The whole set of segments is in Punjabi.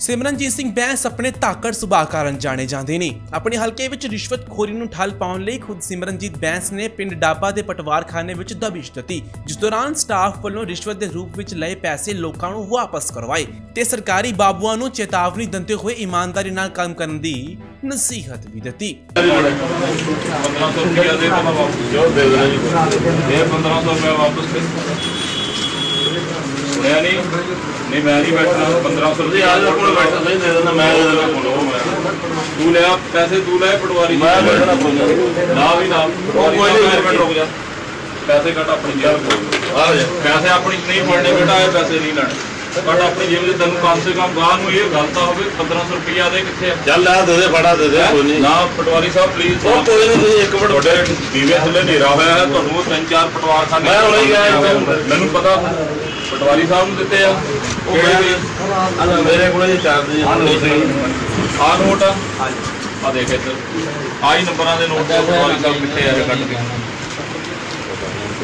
ਸਿਮਰਨਜੀਤ ਸਿੰਘ ਬੈਂਸ ਆਪਣੇ ਧਾਕੜ ਸੁਭਾਅ ਕਾਰਨ ਜਾਣੇ ਜਾਂਦੇ ਨੇ। ਆਪਣੇ ਹਲਕੇ ਵਿੱਚ ਰਿਸ਼ਵਤਖੋਰੀ ਨੂੰ ਠੱਲ ਪਾਉਣ ਲਈ ਖੁਦ ਸਿਮਰਨਜੀਤ ਬੈਂਸ ਨੇ ਪਿੰਡ ਡਾਬਾ ਦੇ ਪਟਵਾਰਖਾਨੇ ਵਿੱਚ ਦਬਿਸ਼ ਦਿੱਤੀ, ਜਿਸ ਦੌਰਾਨ ਸਟਾਫ ਵੱਲੋਂ ਰਿਸ਼ਵਤ ਦੇ ਰੂਪ ਵਿੱਚ ਲਏ ਪੈਸੇ ਲੋਕਾਂ ਨੂੰ ਵਾਪਸ ਕਰਵਾਏ ਤੇ ਸਰਕਾਰੀ ਬਾਬੂਆਂ ਨੂੰ ਚੇਤਾਵਨੀ ਦਿੰਦੇ ਹੋਏ ਇਮਾਨਦਾਰੀ ਨਾਲ ਕੰਮ ਕਰਨ ਦੀ ਨਸੀਹਤ ਵੀ ਦਿੱਤੀ। 1500 ਰੁਪਇਆ ਦੇ ਦੇ 1500 ਰੁਪਇਆ ਵਾਪਸ ਨਹੀਂ ਨਹੀਂ ਮੈਂ ਨਹੀਂ ਬੈਠਣਾ 1500 ਰੁਪਇਆ ਆ ਜਾ ਕੋਲ ਬੈਠਾ ਸਹੀ ਦੇ ਦੇਣਾ ਮੈਂ ਦੇ ਦੇਣਾ ਕੋਲ ਮੈਂ। ਤੂੰ ਲਿਆ ਪੈਸੇ ਤੂੰ ਲੈ ਪਟਵਾਰੀ ਮੈਂ ਬੈਠਣਾ ਨਾ ਵੀ ਨਾ ਉਹ ਕੋਈ ਨਹੀਂ। ਮਿੰਟ ਰੁਕ ਜਾ ਪੈਸੇ ਕੱਟ ਆਪਣੀ ਜੇਬ ਤੋਂ ਆ ਜਾ। ਪੈਸੇ ਆਪਣੀ ਨਹੀਂ ਫੜਨੇ ਬੇਟਾ ਇਹ ਪੈਸੇ ਨਹੀਂ ਲੈਣੇ। ਕੱਟ ਆਪਣੀ ਜੇਬ ਦੇ ਤੈਨੂੰ ਕਮ ਸੇ ਕਮ ਗਾਹ ਨੂੰ ਇਹ ਗੱਲ ਤਾਂ ਹੋਵੇ 1500 ਰੁਪਇਆ ਦੇ ਕਿੱਥੇ ਆ? ਚੱਲ ਆ ਦੇ ਦੇ ਫੜਾ ਦੇ ਦੇ ਕੋਈ ਨਹੀਂ। ਨਾ ਪਟਵਾਰੀ ਸਾਹਿਬ ਪਲੀਜ਼ ਉਹ ਕੋਈ ਨਹੀਂ ਤੁਸੀਂ ਇੱਕ ਮਿੰਟ ਤੁਹਾਡੇ ਦੀਵੇ ਥੱਲੇ ਹਨੇਰਾ ਹੋਇਆ ਹੈ ਤੁਹਾਨੂੰ ਤਿੰਨ ਚਾਰ ਪਟਵਾਰ ਖਾਨੇ ਮੈਂ ਹੁਣੇ ਹੀ ਗਿਆ ਇੱਥੇ। ਮੈਨੂੰ ਪਤਾ ਪਟਵਾਰੀ ਸਾਹਿਬ ਨੂੰ ਦਿੱਤੇ ਆ। ਉਹ ਕਿਹੜੇ ਮੇਰੇ ਕੋਲ ਜੀ ਚਾਰ ਦੀ ਆ। ਨੋਟ ਆ। ਆ ਦੇਖ ਇੱਧਰ। ਆਹੀ ਨੰਬਰਾਂ ਦੇ ਨੋਟ ਪਟਵਾਰੀ ਸਾਹਿਬ ਕਿੱਥੇ ਆ ਇਹ ਕੱਢ ਕੇ।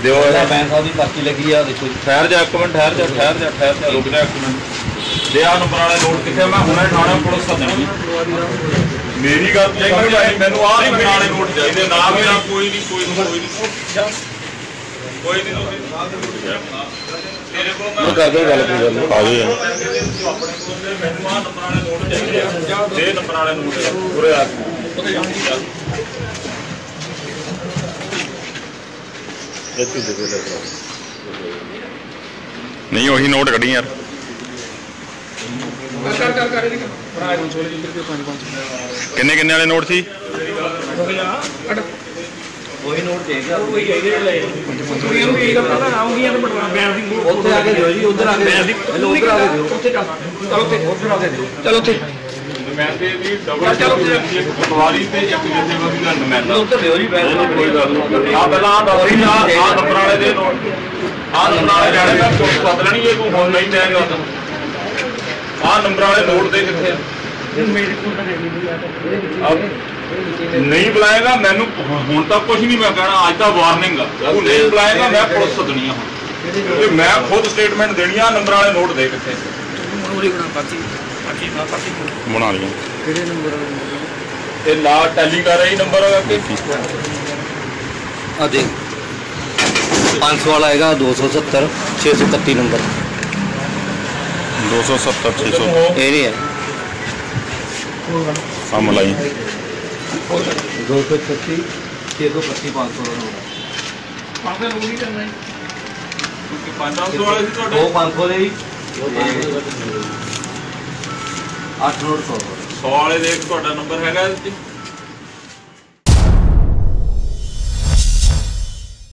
ਦਿਓ ਇਹਦਾ ਬੈਂਕ ਸਾਹਿਬ ਦੀ ਪਰਚੀ ਲੱਗੀ ਆ ਦੇਖੋ ਜੀ। ਠਹਿਰ ਜਾ ਇੱਕ ਮਿੰਟ ਠਹਿਰ ਜਾ ਠਹਿਰ ਜਾ ਠਹਿਰ ਜਾ ਰੁਕ ਜਾ ਇੱਕ ਮਿੰਟ। ਦੇ ਆ ਨੰਬਰ ਵਾਲੇ ਨੋਟ ਕਿੱਥੇ? ਮੈਂ ਹੁਣੇ ਥਾਣਾ ਪੁਲਿਸ ਸੱਦਣੀ ਮੇਰੀ ਗੱਲ ਤੇ ਮੈਨੂੰ ਆਹ ਨੰਬਰ ਵਾਲੇ ਨੋਟ ਚਾਹੀਦੇ ਨਾ ਮੇਰਾ ਕੋਈ ਨਹੀਂ ਕੋਈ ਨਹੀਂ ਕੋਈ ਨਹੀਂ। ਕੋਈ ਨਹੀਂ ਤੇਰੇ ਕੋਲ ਮੈਂ ਕਰਦੇ ਗੱਲ ਕੋਈ ਗੱਲ ਆ ਗਏ ਆਪਣੇ ਕੋਲ ਤੇ ਮੈਨੂੰ ਆਹ ਨੰਬਰ ਵਾਲੇ ਨੋਟ ਚਾਹੀਦੇ ਆ ਦੇ ਨੰਬਰ ਵਾਲੇ ਨੋਟ ਉਰੇ ਆ। ਇੱਥੇ ਦੇ ਦੇ ਲੈ ਨਹੀਂ ਉਹੀ ਨੋਟ ਕੱਢੀ ਯਾਰ। ਕਿੰਨੇ ਕਿੰਨੇ ਵਾਲੇ ਨੋਟ ਸੀ? ਉਹੀ ਨੋਟ ਚਾਹੀਦਾ ਉੱਥੇ ਆ ਕੇ ਦਿਓ ਜੀ ਉਧਰ ਆ ਕੇ ਦਿਓ ਉਧਰ ਆ ਕੇ ਦਿਓ ਉੱਥੇ ਚਲੋ ਉੱਥੇ ਉਧਰ ਆ ਕੇ ਦਿਓ ਚਲੋ ਉੱਥੇ ਨੁਮਾਇੰਦੇ ਦੀ ਡਬਲ ਇੱਕ ਪਟਵਾਰੀ ਤੇ ਇੱਕ ਜਥੇਬੰਦੀ ਦਾ ਨੁਮਾਇੰਦਾ ਉੱਧਰ ਦਿਓ ਜੀ ਬੈਂਕ ਨਹੀਂ ਕੋਈ ਗੱਲ ਨਹੀਂ ਆ ਪਹਿਲਾਂ ਆ ਦੱਸ ਰਹੀ ਆ ਆ ਨੰਬਰ ਵਾਲੇ ਦੇ ਨੋਟ ਆ ਨੰਬਰ ਵਾਲੇ ਲੈਣੇ ਦਾ ਕੋਈ ਪਤਾ ਨਹੀਂ ਇਹ ਕੋਈ ਹੁਣ ਨਹੀਂ ਦੇਗਾ ਆ ਨੰਬਰ ਵਾਲੇ ਨੋਟ ਦੇ ਕਿੱਥੇ ਆ? ਆਹ, ਨਹੀਂ ਬੁਲਾਏਗਾ ਮੈਨੂੰ ਹੁਣ ਤੱਕ ਕੁਝ ਨਹੀਂ ਮੈਂ ਕਹਿਣਾ ਅੱਜ ਤਾਂ ਵਾਰਨਿੰਗ ਆ। ਉਹ ਨਹੀਂ ਬੁਲਾਏਗਾ ਮੈਂ ਪੁਲਿਸ ਸੱਦਣੀ ਆ ਹੁਣ। ਤੇ ਮੈਂ ਖੁਦ ਸਟੇਟਮੈਂਟ ਦੇਣੀ ਆ ਨੰਬਰ ਵਾਲੇ ਨੋਟ ਦੇ ਕਿੱਥੇ? ਬਣਾ ਲਈਆਂ ਇਹ ਲਾ ਟੈਲੀ ਕਰ ਰਹੀ ਨੰਬਰ ਕਿ? ਆ ਦੇਖ। 500 ਵਾਲਾ ਹੈਗਾ 270 631 ਨੰਬਰ। 270 600 ਇਹ ਨਹੀਂ ਹੈ। ਕੰਮ ਲਾਈ 236 625 500 ਦਾ ਨੰਬਰ ਪੰਜ ਸੌ ਵਾਲੇ ਸੀ ਤੁਹਾਡੇ। ਉਹ 500 ਦੇ ਜੀ। 8 ਨੋਟ 100 100 ਵਾਲੇ ਦੇ ਤੁਹਾਡਾ ਨੰਬਰ ਹੈਗਾ ਇਹਦੇ 'ਚ